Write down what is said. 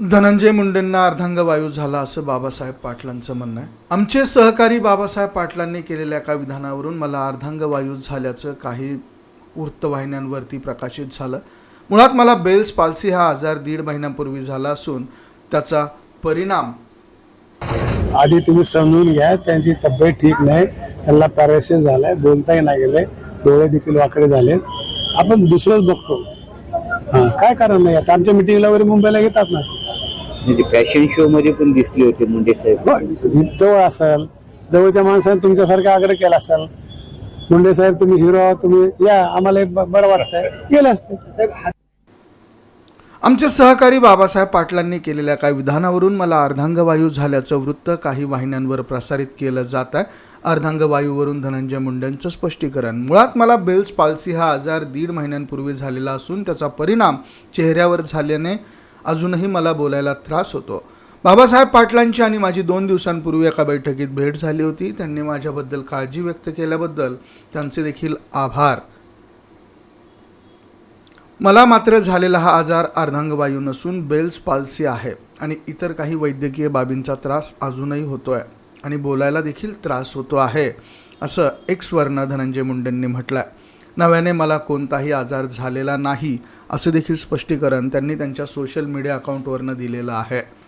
धनंजय मुंडेंना अर्धांगवायू झाला असं बाबासाहेब पाटलांचं म्हणणं आहे. आमचे सहकारी बाबासाहेब पाटलांनी केलेल्या एका विधानावरून मला अर्धांगवायू झाल्याचं काही वृत्तवाहिन्यांवरती प्रकाशित झालं. मुळात मला बेल्स पाल्सी हा आजार दीड महिन्यापूर्वी झाला असून त्याचा परिणाम आधी तुम्ही समजून घ्या त्यांची तब्येत ठीक नाही त्यांना पॅरालिसिस झालाय बोलताही नाही गेले डोळे देखील वाकडे झाले आपण दुसरंच बघतो. हा काय कारण नाही आता आमच्या मिटिंगला वगैरे मुंबईला घेतात ना? ते. म्हणजे फॅशन शो मध्ये पण दिसले होते मुंडे साहेब. जी- जवळ असाल जवळच्या माणसाने तुमच्यासारखा आग्रह केला असाल मुंडे साहेब तुम्ही हिरो आहात तुम्ही या आम्हाला बरं वाटतंय. गेले असते. आमचे सहकारी बाबासाहेब पाटलांनी केलेल्या काही विधानावरून मला अर्धांगवायू झाल्याचं वृत्त काही वाहिन्यांवर प्रसारित केलं जात आहे. अर्धांगवायूवरून धनंजय मुंडेंचं स्पष्टीकरण. मुळात मला बेल्स पाल्सी हा आजार दीड महिन्यांपूर्वी झालेला असून त्याचा परिणाम चेहऱ्यावर झाल्याने अजूनही मला बोलायला त्रास होतो. बाबासाहेब पाटलांची आणि माझी दोन दिवसांपूर्वी एका बैठकीत भेट झाली होती. त्यांनी माझ्याबद्दल काळजी व्यक्त केल्याबद्दल त्यांचे देखील आभार. मला मात्र झालेला हा आजार अर्धांगवायू नसून बेल्स पाल्सी आहे आणि इतर काही वैद्यकीय बाबींचा त्रास अजूनही होतो आहे आणि बोलायला देखील त्रास होतो आहे असं एक्सवर्ण धनंजय मुंडेंनी म्हटलं आहे नव्याने मला कोणताही आजार झालेला नाही असं देखील स्पष्टीकरण त्यांनी त्यांच्या सोशल मीडिया अकाउंटवरनं दिलेलं आहे.